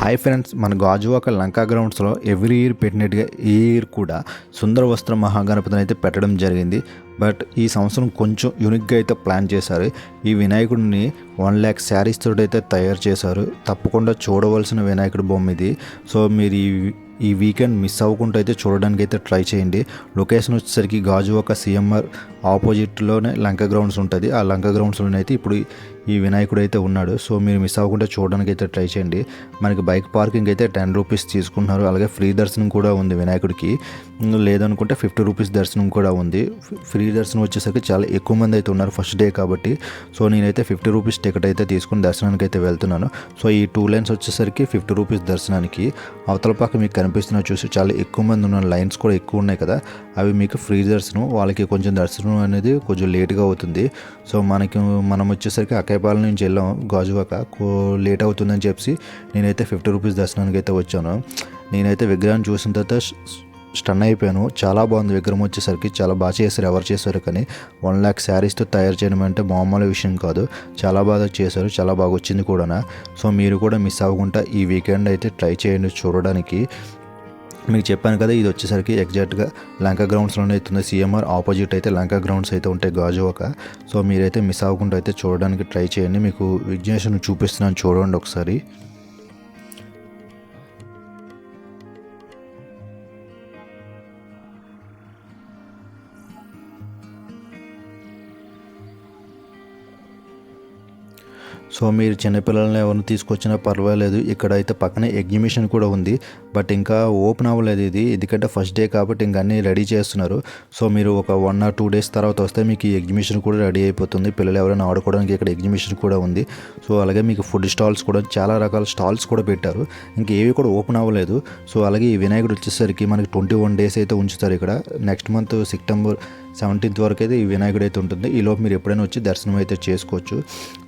Hi friends మన గాజువాక లంకా గ్రౌండ్స్లో every year పెట్టినట్టుగా ఈ ఇయర్ కూడా సుందర వస్త్ర మహాగణపతిని అయితే పెట్టడం జరిగింది. బట్ ఈ సంవత్సరం కొంచెం యూనిక్గా అయితే ప్లాన్ చేశారు. ఈ వినాయకుడిని వన్ ల్యాక్ శారీస్ తోటి అయితే తయారు చేశారు. తప్పకుండా చూడవలసిన వినాయకుడి బొమ్మ ఇది. సో మీరు ఈ ఈ వీకెండ్ మిస్ అవ్వకుండా అయితే చూడడానికి అయితే ట్రై చేయండి. లొకేషన్ వచ్చేసరికి గాజువాక సిఎంఆర్ ఆపోజిట్లోనే లంక గ్రౌండ్స్ ఉంటుంది. ఆ లంక గ్రౌండ్స్లోనే అయితే ఇప్పుడు ఈ వినాయకుడు అయితే ఉన్నాడు. సో మీరు మిస్ అవ్వకుండా చూడడానికి అయితే ట్రై చేయండి. మనకి బైక్ పార్కింగ్ అయితే టెన్ రూపీస్ తీసుకుంటున్నారు. అలాగే ఫ్రీ దర్శనం కూడా ఉంది వినాయకుడికి. లేదనుకుంటే ఫిఫ్టీ రూపీస్ దర్శనం కూడా ఉంది. ఫ్రీ దర్శనం వచ్చేసరికి చాలా ఎక్కువ మంది అయితే ఉన్నారు ఫస్ట్ డే కాబట్టి. సో నేనైతే ఫిఫ్టీ రూపీస్ టికెట్ అయితే తీసుకుని దర్శనానికి అయితే వెళ్తున్నాను. సో ఈ టూ లైన్స్ వచ్చేసరికి ఫిఫ్టీ రూపీస్ దర్శనానికి. అవతల పక్క మీకు కనిపిస్తున్న చూసి చాలా ఎక్కువ మంది ఉన్న లైన్స్ కూడా ఎక్కువ ఉన్నాయి కదా. అవి మీకు ఫ్రీ దర్శనం వాళ్ళకి కొంచెం దర్శనం అనేది కొంచెం లేట్గా అవుతుంది. సో మనకి మనం వచ్చేసరికి అక్కయ్యపాలెం నుంచి వెళ్ళాం గాజువాక కో- లేట్ అవుతుందని చెప్పి నేనైతే ఫిఫ్టీ రూపీస్ దర్శనానికి అయితే వచ్చాను. నేనైతే విగ్రహాన్ని చూసిన తర్వాత స్టన్ అయిపోయాను. చాలా బాగుంది విగ్రహం వచ్చేసరికి. చాలా బాగా చేశారు ఎవరు చేశారు కానీ. వన్ ల్యాక్ శారీస్తో తయారు చేయడం అంటే మామూలు విషయం కాదు. చాలా బాగా చేశారు చాలా బాగా వచ్చింది కూడా సో మీరు కూడా మిస్ అవ్వకుండా ఈ వీకెండ్ అయితే ట్రై చేయండి చూడడానికి. మీకు చెప్పాను కదా ఇది వచ్చేసరికి ఎగ్జాక్ట్గా లంకా గ్రౌండ్స్లోనే అవుతుంది. సీఎంఆర్ ఆపోజిట్ అయితే లంకా గ్రౌండ్స్ అయితే ఉంటాయి గాజువాక సో మీరైతే మిస్ అవ్వకుండా అయితే చూడడానికి ట్రై చేయండి. మీకు విజ్ఞేషన్ చూపిస్తున్నాను చూడండి ఒకసారి. సో మీరు చిన్నపిల్లల్ని ఎవరిని తీసుకొచ్చినా పర్వాలేదు. ఇక్కడ అయితే పక్కనే ఎగ్జిబిషన్ కూడా ఉంది. బట్ ఇంకా ఓపెన్ అవ్వలేదు ఇది. ఎందుకంటే ఫస్ట్ డే కాబట్టి ఇంకా అన్నీ రెడీ చేస్తున్నారు. సో మీరు ఒక వన్ ఆర్ టూ డేస్ తర్వాత వస్తే మీకు ఈ ఎగ్జిబిషన్ కూడా రెడీ అయిపోతుంది. పిల్లలు ఎవరైనా ఆడుకోవడానికి ఇక్కడ ఎగ్జిబిషన్ కూడా ఉంది. సో అలాగే మీకు ఫుడ్ స్టాల్స్ కూడా చాలా రకాల స్టాల్స్ కూడా పెట్టారు. ఇంకా ఏవి కూడా ఓపెన్ అవ్వలేదు. సో అలాగే ఈ వినాయకుడు వచ్చేసరికి మనకి ట్వంటీ వన్ డేస్ అయితే ఉంచుతారు ఇక్కడ. నెక్స్ట్ మంత్ సెప్టెంబర్ సెవెంటీన్త్ వరకు అయితే ఈ వినాయకుడు అయితే ఉంటుంది. ఈ లోపు మీరు ఎప్పుడైనా వచ్చి దర్శనం అయితే చేసుకోవచ్చు.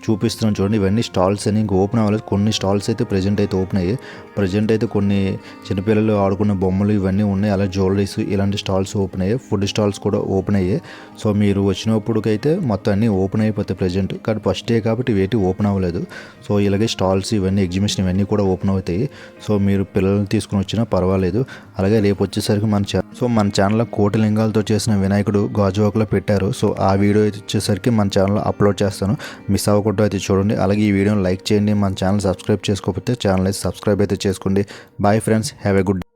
చూపిస్తున్నాను చూడండి ఇవన్నీ స్టాల్స్ అని ఇంకా ఓపెన్ అవ్వలేదు. కొన్ని స్టాల్స్ అయితే ప్రజెంట్ అయితే ఓపెన్ అయ్యాయి. ప్రజెంట్ అయితే కొన్ని చిన్నపిల్లలు ఆడుకున్న బొమ్మలు ఇవన్నీ ఉన్నాయి. అలా జ్యువెలరీస్ ఇలాంటి స్టాల్స్ ఓపెన్ అయ్యాయి. ఫుడ్ స్టాల్స్ కూడా ఓపెన్ అయ్యాయి. సో మీరు వచ్చినప్పటికైతే మొత్తం అన్నీ ఓపెన్ అయిపోతాయి ప్రజెంట్. కానీ ఫస్ట్ డే కాబట్టి వేటి ఓపెన్ అవ్వలేదు. సో ఇలాగే స్టాల్స్ ఇవన్నీ ఎగ్జిబిషన్ ఇవన్నీ కూడా ఓపెన్ అవుతాయి. సో మీరు పిల్లల్ని తీసుకుని వచ్చినా పర్వాలేదు. అలాగే రేపు వచ్చేసరికి మన ఛా సో మన ఛానల్లో కోటి లింగాలతో చేసిన వినాయకుడు గాజువాకలో పెట్టారు. సో ఆ వీడియో అయితే వచ్చేసరికి మన ఛానల్లో అప్లోడ్ చేస్తాను. మిస్ అవ్వకుండా అయితే చూడండి. అలాగే ఈ వీడియోని లైక్ చేయండి. మన ఛానల్ సబ్స్క్రైబ్ చేసుకోకపోతే ఛానల్ అయితే సబ్స్క్రైబ్ అయితే చేసుకోండి. Bye friends have a good